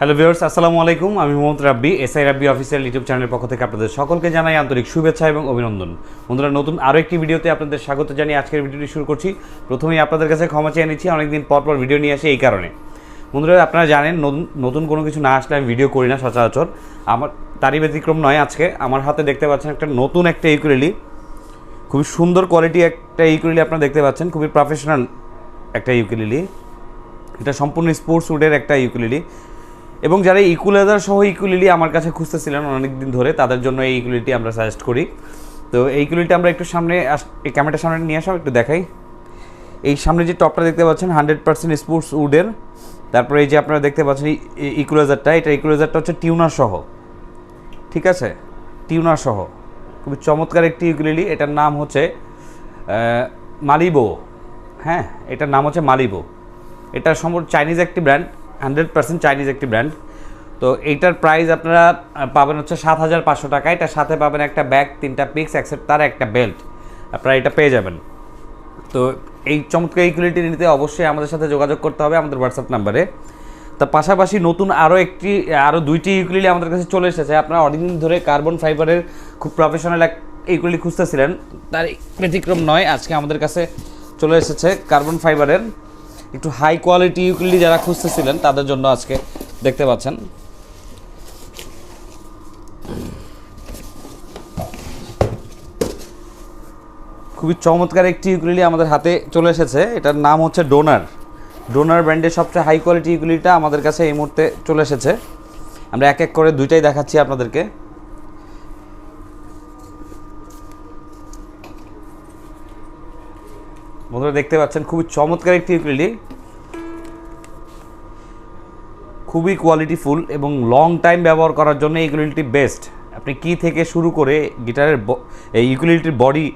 Hello viewers আসসালামু আলাইকুম আমি Mohammad Rabbi SI Rabbi official YouTube চ্যানেলের পক্ষ থেকে আপনাদের সকলকে জানাই আন্তরিক শুভেচ্ছা এবং অভিনন্দন। বন্ধুরা, নতুন আরও একটি ভিডিওতে আপনাদের স্বাগত জানিয়ে আজকের ভিডিওটি শুরু করছি। প্রথমেই আপনাদের কাছে ক্ষমা চেয়ে নিচ্ছি, অনেকদিন পর পর ভিডিও নিয়ে আসি এই কারণে। বন্ধুরা, আপনারা জানেন, নতুন কোনো কিছু না আসলে আমি ভিডিও করি না সচরাচর। আমার, তারই ব্যতিক্রম নয় আজকে। আমার হাতে দেখতে পাচ্ছেন একটা নতুন একটা ইকুরেলি খুবই সুন্দর কোয়ালিটি একটা ইকুরেলি আপনারা দেখতে পাচ্ছেন। খুবই প্রফেশনাল একটা ইউকুলেলি এটা সম্পূর্ণ স্পোর্টস উডের একটা ইউকুলেলি এবং যারা ইকুলেজার সহ ইকুলিলি আমার কাছে খুঁজতেছিলেন অনেক দিন ধরে, তাদের জন্য এই ইকুলিটি আমরা সাজেস্ট করি। তো এই ইকুলিটি আমরা একটু সামনে এই ক্যামেরাটার সামনে নিয়ে আসো, একটু দেখাই। এই সামনে যে টপটা দেখতে পাচ্ছেন হান্ড্রেড পার্সেন্ট স্পোর্টস উডের তারপরে এই যে আপনারা দেখতে পাচ্ছেন ইকুলেজারটা এটা ইকুলেজারটা হচ্ছে টিউনার সহ। ঠিক আছে? টিউনার সহ। খুবই চমৎকার একটি ইউকুলেলি এটার নাম হচ্ছে মালিবো। হ্যাঁ এটার নাম হচ্ছে মালিবো। এটা সম্পূর্ণ চাইনিজ একটি ব্র্যান্ড হান্ড্রেড পার্সেন্ট চাইনিজ একটি ব্র্যান্ড। তো এইটার প্রাইস আপনারা পাবেন হচ্ছে সাত হাজার পাঁচশো টাকা। এটার সাথে পাবেন একটা ব্যাগ, তিনটা পিক্স অ্যাক্সেপ্ট তার একটা বেল্ট আপনারা এটা পেয়ে যাবেন। তো এই চমৎকার ইকুইলিটি নিতে অবশ্যই আমাদের সাথে যোগাযোগ করতে হবে আমাদের হোয়াটসঅ্যাপ নাম্বারে। তার পাশাপাশি নতুন আরও একটি আরও দুইটি ইকুইলি আমাদের কাছে চলে এসেছে। আপনারা অনেকদিন ধরে কার্বন ফাইবারের খুব প্রফেশনাল এক ইকুইলি খুঁজতেছিলেন। তার ব্যতিক্রম নয়, আজকে আমাদের কাছে চলে এসেছে কার্বন ফাইবারের একটু হাই কোয়ালিটি ইউকুইলি যারা খুঁজতেছিলেন, তাদের জন্য আজকে দেখতে পাচ্ছেন। খুবই চমৎকার একটি ইউকুলিলি আমাদের হাতে চলে এসেছে। এটার নাম হচ্ছে ডোনার ডোনার ব্র্যান্ডের সবচেয়ে হাই কোয়ালিটি ইউকুলিটা আমাদের কাছে এই মুহূর্তে চলে এসেছে। আমরা এক এক করে দুইটাই দেখাচ্ছি আপনাদেরকে। বন্ধুরা দেখতে পাচ্ছেন, খুবই চমৎকার একটি ইউকুলিলি খুবই কোয়ালিটিফুল এবং লং টাইম ব্যবহার করার জন্য এই ইকুইলিটি বেস্ট আপনি কি থেকে শুরু করে গিটারের এই ইকুইলিটির বডি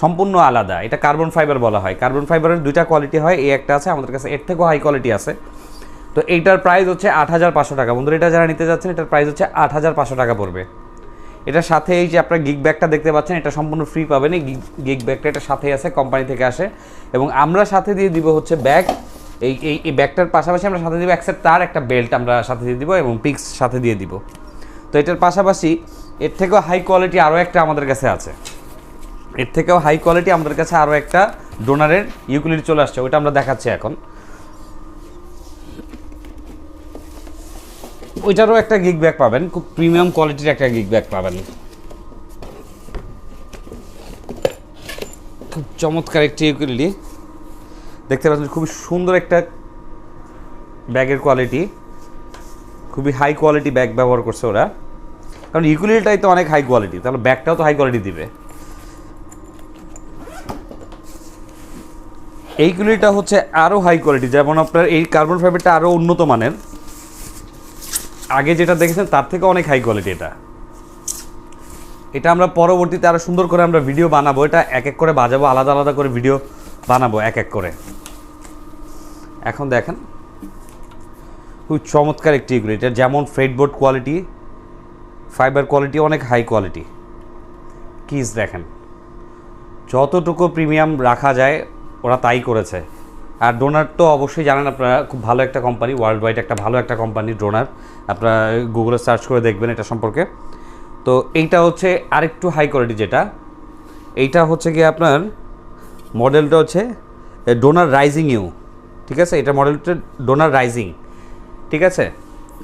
সম্পূর্ণ আলাদা। এটা কার্বন ফাইবার বলা হয়। কার্বন ফাইবারের দুইটা কোয়ালিটি হয়, এই একটা আছে, আমাদের কাছে এর থেকেও হাই কোয়ালিটি আছে। তো এইটার প্রাইস হচ্ছে আট হাজার পাঁচশো টাকা। বন্ধুরা এটা যারা নিতে যাচ্ছেন, এটার প্রাইস হচ্ছে আট হাজার পাঁচশো টাকা পড়বে। এটার সাথে এই যে আপনার গিগ ব্যাগটা দেখতে পাচ্ছেন, এটা সম্পূর্ণ ফ্রি পাবেন। এই গিগ ব্যাগটা এটা সাথেই আছে কোম্পানি থেকে আসে। এবং আমরা সাথে দিয়ে দিব হচ্ছে ব্যাগ এই এই এই ব্যাগটার পাশাপাশি আমরা সাথে দিব অ্যাক্সেপ্ট তার একটা বেল্ট আমরা সাথে দিয়ে দিব এবং পিক্স সাথে দিয়ে দিব। তো এটার পাশাপাশি এর থেকেও হাই কোয়ালিটি আরও একটা আমাদের কাছে আছে। এর থেকেও হাই কোয়ালিটি আমাদের কাছে আরও একটা ডোনারের ইউকুলিটি চলে আসছে, ওইটা আমরা দেখাচ্ছি এখন। ওইটারও একটা গিগ ব্যাগ পাবেন, খুব প্রিমিয়াম কোয়ালিটির একটা গিগ ব্যাগ পাবেন। খুব চমৎকার একটি ইউকুলিটি দেখতে পাচ্ছেন, খুবই সুন্দর একটা ব্যাগের কোয়ালিটি খুবই হাই কোয়ালিটি ব্যাগ ব্যবহার করছে ওরা। কারণ ইকুইলিটাই তো অনেক হাই কোয়ালিটি তাহলে ব্যাগটাও তো হাই কোয়ালিটি দিবে। এই কুলিটা হচ্ছে আরও হাই কোয়ালিটি যেমন আপনার এই কার্বন ফাইবারটা আরও উন্নত মানের। আগে যেটা দেখেছেন, তার থেকে অনেক হাই কোয়ালিটি এটা। এটা আমরা পরবর্তীতে আরও সুন্দর করে আমরা ভিডিও বানাবো। এটা এক এক করে বাজাবো, আলাদা আলাদা করে ভিডিও বানাবো, এক এক করে। এখন দেখেন, খুব চমৎকার একটি এগুলো। এটা যেমন ফ্রেডবোর্ড কোয়ালিটি ফাইবার কোয়ালিটি অনেক হাই কোয়ালিটি কিস দেখেন, যতটুকু প্রিমিয়াম রাখা যায়, ওরা তাই করেছে। আর ডোনার তো অবশ্যই জানেন আপনারা, খুব ভালো একটা কোম্পানি ওয়ার্ল্ড ওয়াইড একটা ভালো একটা কোম্পানি ডোনার। আপনারা গুগলে সার্চ করে দেখবেন এটা সম্পর্কে। তো এইটা হচ্ছে আরেকটু হাই কোয়ালিটি যেটা। এইটা হচ্ছে কি আপনার মডেলটা হচ্ছে ডোনার রাইজিং ইউ। ঠিক আছে? এটা মডেলটা ডোনার রাইজিং। ঠিক আছে?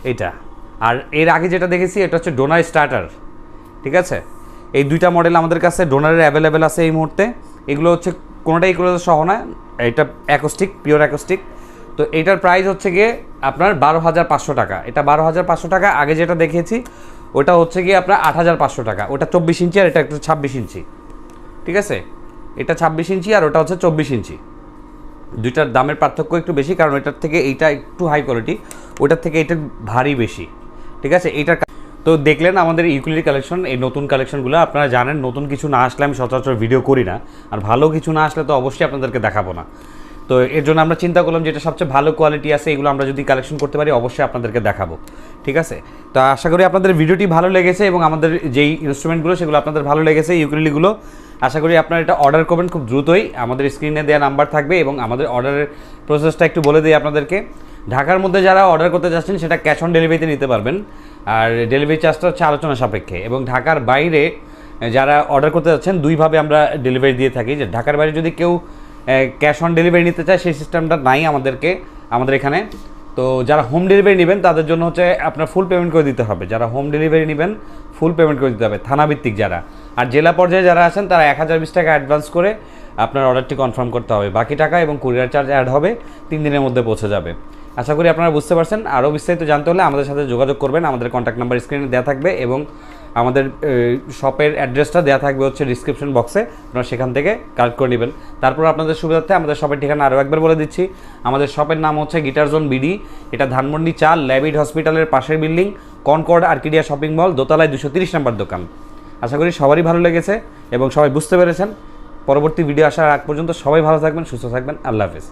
এইটা। আর এর আগে যেটা দেখেছি, এটা হচ্ছে ডোনার স্টার্টার। ঠিক আছে? এই দুইটা মডেল আমাদের কাছে ডোনারের অ্যাভেলেবেল আছে এই মুহূর্তে। এগুলো হচ্ছে কোনোটাই এগুলো সহ না। এটা অ্যাকোস্টিক পিওর অ্যাকোস্টিক তো এটার প্রাইস হচ্ছে গিয়ে আপনার বারো হাজার পাঁচশো টাকা। এটা বারো হাজার পাঁচশো টাকা, আগে যেটা দেখিয়েছি, ওটা হচ্ছে গিয়ে আপনার আট হাজার পাঁচশো টাকা। ওটা চব্বিশ ইঞ্চি আর এটা একটা ছাব্বিশ ইঞ্চি। ঠিক আছে? এটা ছাব্বিশ ইঞ্চি আর ওটা হচ্ছে চব্বিশ ইঞ্চি। দুইটার দামের পার্থক্য একটু বেশি, কারণ এটার থেকে এইটা একটু হাই কোয়ালিটি ওটার থেকে এটা ভারী বেশি। ঠিক আছে? এইটার তো দেখলেন আমাদের ইউকুলিটি কালেকশন এই নতুন কালেকশনগুলো আপনারা জানেন, নতুন কিছু না আসলে আমি সচরাচর ভিডিও করি না। আর ভালো কিছু না আসলে তো অবশ্যই আপনাদেরকে দেখাবো না। তো এর জন্য আমরা চিন্তা করলাম যেটা সবচেয়ে ভালো কোয়ালিটি আছে, এগুলো আমরা যদি কালেকশন করতে পারি, অবশ্যই আপনাদেরকে দেখাবো। ঠিক আছে? তো আশা করি আপনাদের ভিডিওটি ভালো লেগেছে এবং আমাদের যেই ইনস্ট্রুমেন্টগুলো সেগুলো আপনাদের ভালো লেগেছে ইউকুলিগুলো আশা করি আপনারা এটা অর্ডার করবেন খুব দ্রুতই। আমাদের স্ক্রিনে দেওয়া নাম্বার থাকবে এবং আমাদের অর্ডারের প্রসেসটা একটু বলে দিই আপনাদেরকে। ঢাকার মধ্যে যারা অর্ডার করতে চাচ্ছেন সেটা ক্যাশ অন ডেলিভারিতে নিতে পারবেন। আর ডেলিভারি চার্জটা হচ্ছে আলোচনা সাপেক্ষে এবং ঢাকার বাইরে যারা অর্ডার করতে যাচ্ছেন, দুইভাবে আমরা ডেলিভারি দিয়ে থাকি। যে ঢাকার বাইরে যদি কেউ ক্যাশ অন ডেলিভারি নিতে চায়, সেই সিস্টেমটা নাই আমাদেরকে, আমাদের এখানে। তো যারা হোম ডেলিভারি নেবেন, তাদের জন্য হচ্ছে আপনার ফুল পেমেন্ট করে দিতে হবে। যারা হোম ডেলিভারি নেবেন ফুল পেমেন্ট করে দিতে হবে। থানাভিত্তিক যারা। আর জেলা পর্যায়ে যারা আছেন, তারা এক হাজার বিশ টাকা অ্যাডভান্স করে আপনার অর্ডারটি কনফার্ম করতে হবে। বাকি টাকা এবং কুরিয়ার চার্জ অ্যাড হবে, তিন দিনের মধ্যে পৌঁছে যাবে। আশা করি আপনারা বুঝতে পারছেন। আরও বিস্তারিত জানতে হলে আমাদের সাথে যোগাযোগ করবেন। আমাদের কন্ট্যাক্ট নাম্বার স্ক্রিনে দেওয়া থাকবে এবং আমাদের শপের অ্যাড্রেসটা দেওয়া থাকবে হচ্ছে ডিসক্রিপশন বক্সে আপনারা সেখান থেকে কালেক্ট করে নেবেন। তারপর আপনাদের সুবিধার্থে আমাদের শপের ঠিকানা আরও একবার বলে দিচ্ছি। আমাদের শপের নাম হচ্ছে গিটার জোন বিডি। এটা ধানমন্ডি চাল ল্যাবিড হসপিটালের পাশের building, Concord Arcadia shopping mall, দোতলায় দুশো তিরিশ নম্বর দোকান। আশা করি সবারই ভালো লেগেছে এবং সবাই বুঝতে পেরেছেন। পরবর্তী ভিডিও আসার আগ পর্যন্ত সবাই ভালো থাকবেন, সুস্থ থাকবেন। আল্লাহ হাফিজ।